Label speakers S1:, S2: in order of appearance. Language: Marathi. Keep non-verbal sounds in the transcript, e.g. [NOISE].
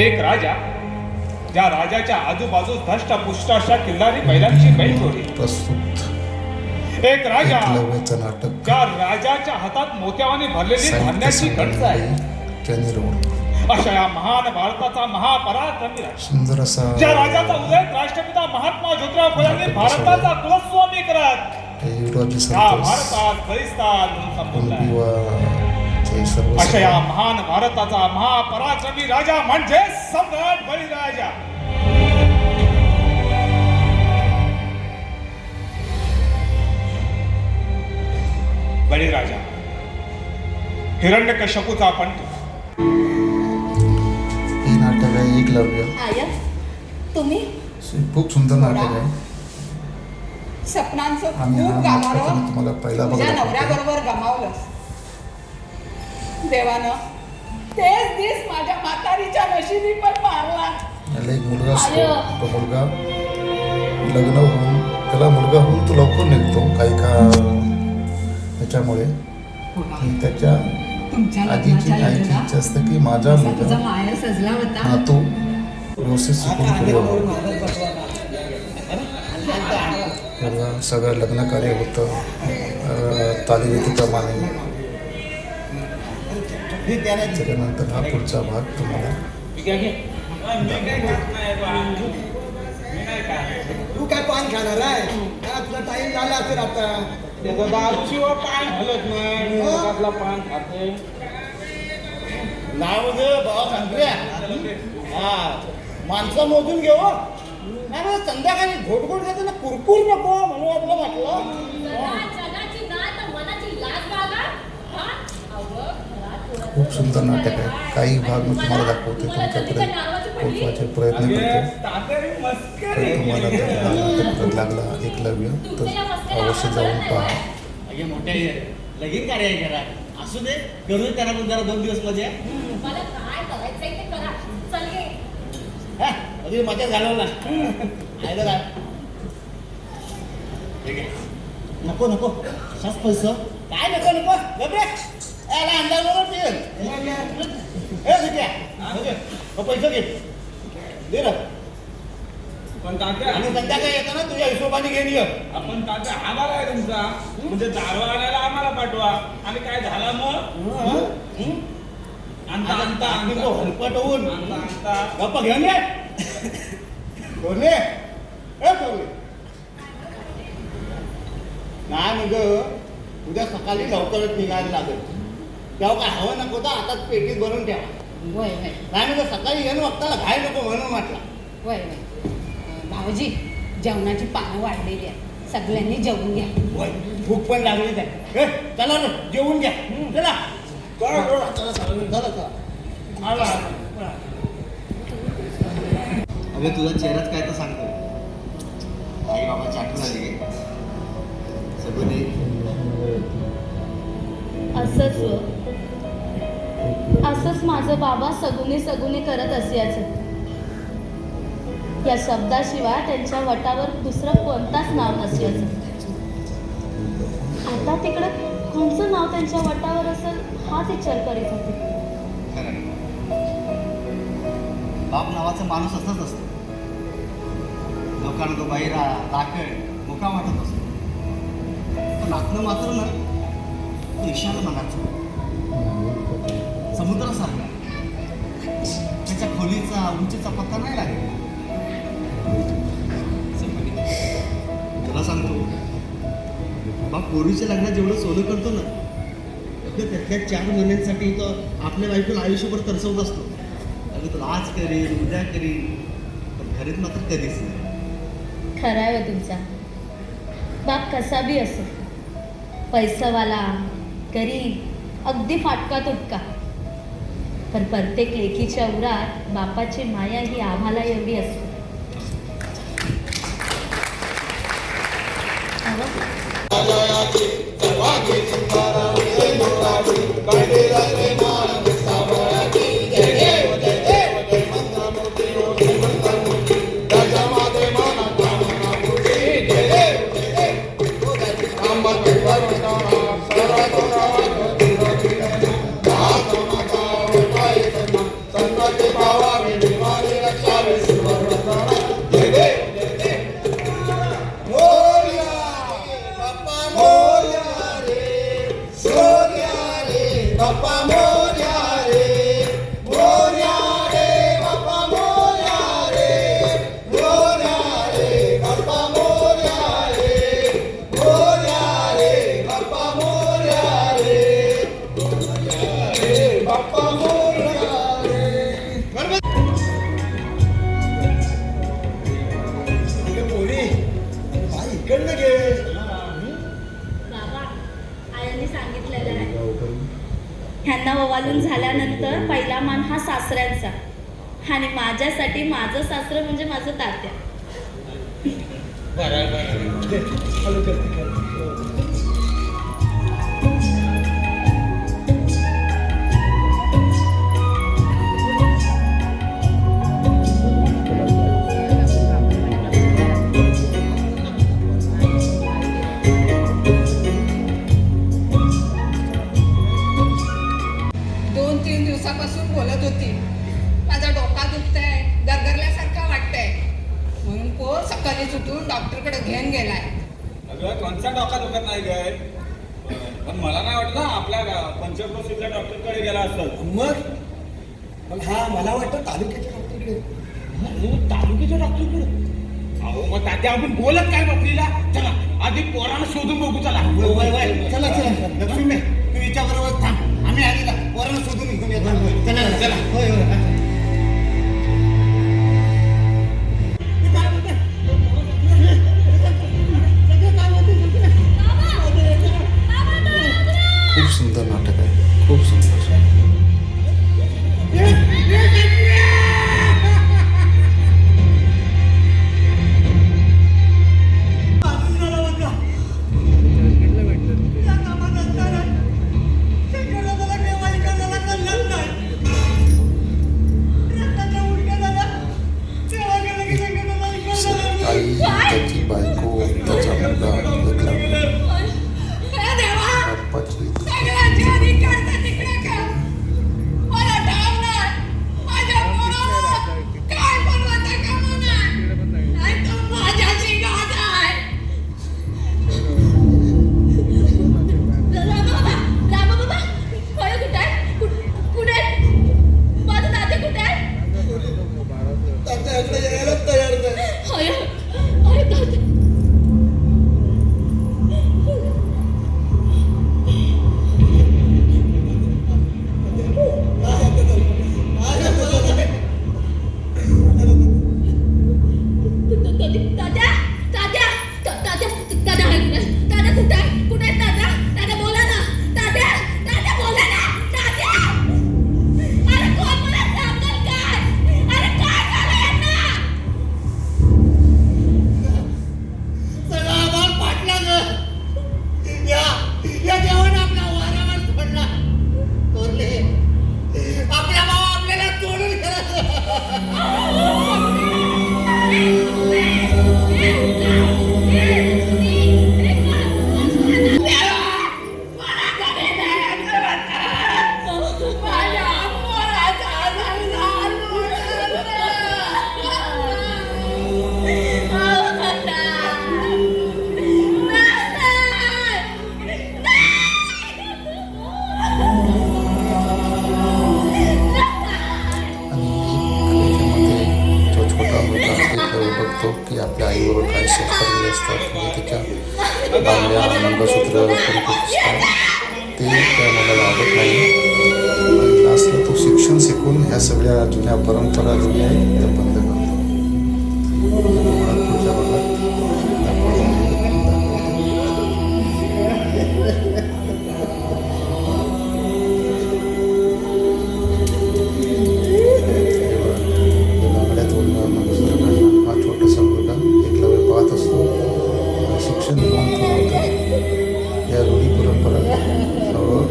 S1: एक राजा ज्या राजाच्या आजूबाजूस धष्ट पुष्ट अशा किल्लारी बैलांची बैल जोडी. एक राजा ज्या राजाच्या हातात मोत्यावाने भरलेली धान्याची गंज आहे. अशा या महान भारताचा महापराक्रमी
S2: सुंदर असा
S1: ज्या राजाचा उदय राष्ट्रपिता महात्मा ज्योतिराव फुलांनी भारताचा कुलस्वामी करत. भारतात खलिस्तान
S2: सर्व
S1: अशा या महान भारताचा महापराक्रमी राजा म्हणजे सम्राट बळीराजा. बळीराजा हिरण्यकश्यपूचा पंत.
S2: हे नाटक आहे एकलव्य
S3: आय तुम्ही?
S2: खूप सुंदर नाटक आहे.
S3: सपनांचं
S2: आम्ही हा
S3: खूप गाभारं.
S2: तुम्हाला पहिला
S3: तुझ्या
S2: बघायला
S3: नवऱ्याबरोबर गमावलंस. देवानं. तेच दिस माझ्या म्हातारीच्या नशिबी पण मारला.
S2: एक मुलगा असतो. तो मुलगा. लग्न होऊन त्याला मुलगा होऊन तो लवकर निघतो काही का त्याच्यामुळे आणि त्याच्या
S3: तुमच्या लग्नाच्या
S2: आईची इच्छा असते की माझा
S3: तुझा
S2: मुलगा
S3: सजला होता?
S2: नातू व्यवस्थित शिकून पुढे व्हावा. एवढं सगळं लग्न कार्य होतं. अं, तालीमीतीप्रमाणे त्याच्यानंतर हा पुढचा भाग तुम्हाला.
S4: तू काय पान खाणार आहे? हा, तुला टाइम झाला असेल आता?
S5: दारूशिवाय पान हलत नाही
S4: हो.
S5: पान खाते
S4: नाव दे बाबा सांगूया हा. माणसं मोजून घेऊ. नाही संध्याकाळी घोट घोट ना कुरकुर नको म्हणून आपलं म्हटलं
S6: जगाची दात मनाची लाज बाळगा हा अवघ घरात थोडं
S2: खूप सुंदर नाटक आहे. काही भाग मी तुम्हाला दाखवते. तुमच्याकडे पोचवायचे प्रयत्न करते.
S5: तातरी
S2: तर
S5: मस्करी
S2: तुम्हाला नाटक लागला एकलव्य तर अवश्य जाऊन पहा.
S7: अगे मोठ्या लगीन कार्य आहे घरात. असू दे करू पण जरा दोन दिवस मजा.
S6: मला काय करायचंय ते करा. चल गे
S7: हा, कधी मजा घालवला. आहे नको नको. कशाच पैसा. काय नको नको? गबरे याला अंदाज बरोबर ते हे पैसे घे. दे ना.
S5: पण तात्या
S7: आणि संध्याकाळी येताना तुझ्या हिशोबाने घेऊन ये.
S5: आपण तात्या आभार आहे तुमचा. म्हणजे आणायला आम्हाला पाठवा. आणि काय झाला मग? आणता आणता
S7: आणि तो हलपट होऊन
S5: आणता
S7: गप्पा घेऊन ये. कोणी ए कोणी नाही मग उद्या सकाळी लवकरच निघायला लागेल. तेव्हा काय हवं नको तर आता पेटीत भरून ठेवा.
S3: वय वय
S7: नाही म्हणजे सकाळी येणं वक्ताला घाय नको म्हणून म्हटलं.
S3: वय वय अं, भाऊजी जेवणाची पानं वाढलेली आहे सगळ्यांनी जेवून घ्या.
S7: वय, भूक पण आहे ए, चला रे जेवून घ्या. चला. चला चला. चला चला चला. चला आला, आला. अगं तुझा चेहराच काय तर सांगतो. आई बाबाची आठवण आली गे. सगळे
S8: असंच व. असंच माझं बाबा सगुनी सगुनी करत असायचे या शब्दाशिवाय त्यांच्या वटावर दुसरं कोणताच नाव नसल्याचं. आता तिकडं कोणचं नाव त्यांच्या वटावर असेल हाच विचार करीत होते.
S7: बाप नावाचा माणूस असंच असतो. लोकांना तो बहिरा राखड मोका वाटत असतो. पण आपलं मात्र ना तो ईशान मनाचा. समुद्रासारखा त्याच्या खोलीचा उंचीचा पत्ता नाही लागेल. तुला सांगतो. बाप पोरीच्या लग्नात जेवढं सोनं करतो ना अगं त्यातल्या चार महिन्यांसाठी तो आपल्या बायकोला आयुष्यभर तरसवत असतो. अगं तुला आज करीन उद्या करीन पण खरेच मात्र कधीच नाही.
S8: खरा आहे हो तुमचा. बाप कसा बी असो पैसावाला गरीब अगदी फाटका तुटका. पण प्रत्येक लेखीच्या उरात बापाची माया ही आम्हाला एवढी असते Thank you. ववालून झाल्यानंतर पहिला मान हा सासऱ्यांचा. आणि माझ्यासाठी माझं सासरं म्हणजे माझं तात्या.
S3: दिवसापासून बोलत होती. माझा डोका दुखतंय गरगरल्यासारखं वाटतंय. म्हणून को सकाळी उठून डॉक्टरकडे घेऊन गेलाय.
S5: अगं कोणचा डोका दुखत नाही गाय पण मला नाही वाटलं आपल्या पंचप्रसिद्ध डॉक्टरकडे गेला असत
S4: मग? पण हा मला वाटतं तालुक्याच्या डॉक्टरकडे.
S5: तालुक्याच्या डॉक्टरकडे? अहो मग तात्या आपण बोलत काय बकरीला? चला आधी पोराला शोधून बघू चला.
S4: चला चला लक्ष्मी तू हिच्या बरोबर थांब. आम्ही आलेला पोरांना शोधून घेऊन येतो. चला चला. होय होय
S2: तो बघतो की आपल्या आईवर काय संस्कार असतात म्हणजे त्याच्या बांगड्या मंगळसूत्र ते काय मला आवडत नाही असलं तो शिक्षण शिकून ह्या सगळ्या जुन्या परंपरा जुन्या So, [LAUGHS]